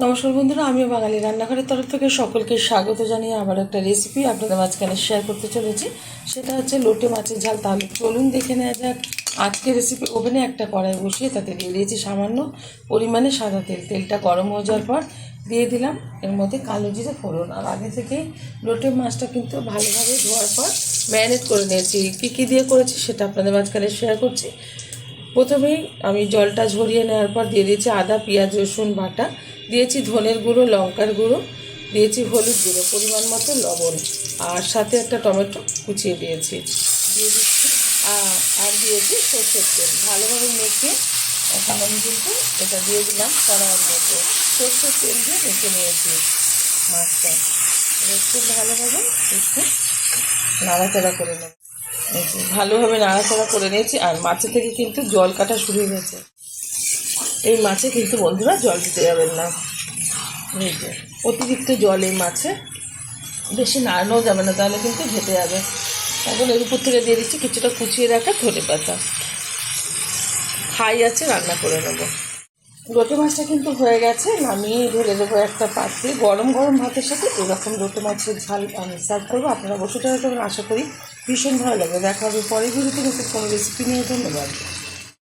নমস্কার বন্ধুরা, আমিও বাঙালি রান্নাঘরের তরফ থেকে সকলকে স্বাগত জানিয়ে আবার একটা রেসিপি আপনাদের মাঝখানে শেয়ার করতে চলেছি। সেটা হচ্ছে লোটে মাছের ঝাল। তাহলে চলুন দেখে নেওয়া যাক। আজকের রেসিপি ওভেনে একটা কড়াই বসিয়ে তাতে দিয়ে দিয়েছি সামান্য পরিমাণে সাদা তেল। তেলটা গরম হয়ে যাওয়ার পর দিয়ে দিলাম এর মধ্যে কালো জিরে ফোড়ন। আর আগে থেকেই লোটে মাছটা কিন্তু ভালোভাবে ধোয়ার পর ম্যারিনেট করে নিয়েছি। কী কী দিয়ে করেছি সেটা আপনাদের মাঝখানে শেয়ার করছি। প্রথমেই আমি জলটা ঝরিয়ে নেওয়ার পর দিয়ে দিয়েছি আদা, পেঁয়াজ, রসুন বাটা। দিয়েছি ধনের গুঁড়ো, লঙ্কার গুঁড়ো, দিয়েছি হলুদ গুঁড়ো, পরিমাণ মতো লবণ আর সাথে একটা টমেটো কুচিয়ে দিয়েছি। দিয়ে দিচ্ছি আর দিয়েছি সর্ষের তেল। ভালোভাবে মেখে এখন আমি কিন্তু এটা দিয়ে দিলাম কড়াইয়ের মধ্যে। সর্ষের তেল দিয়ে মেখে নিয়েছি মাছটা। খুব ভালোভাবে একটু নাড়াচাড়া করে নেব। ভালোভাবে নাড়াচাড়া করে নিয়েছি, আর মাছে থেকে কিন্তু জল কাটা শুরু হয়ে গেছে। এই মাছে কিন্তু বন্ধুরা জল দিতে যাবেন না। অতিরিক্ত জল এই মাছে। বেশি নাড়ানো যাবে না, তাহলে কিন্তু ঘেটে যাবে। এখন এর উপর থেকে দিয়ে দিচ্ছি কিছুটা কুচিয়ে রাখা ধনে পাতা। খাই আছে, রান্না করে নেব। লোটে মাছটা কিন্তু হয়ে গেছে, নামিয়ে ঢেলে দেবো একটা পাত্রে। গরম গরম ভাতের সাথে এরকম লোটে মাছের ঝাল আমি সার্ভ করব। আপনারা ট্রাই করবেন, আশা করি ভীষণ ভালো লাগবে দেখা হবে পরের ভিডিওতে কোনো রেসিপি নিয়ে। ধন্যবাদ।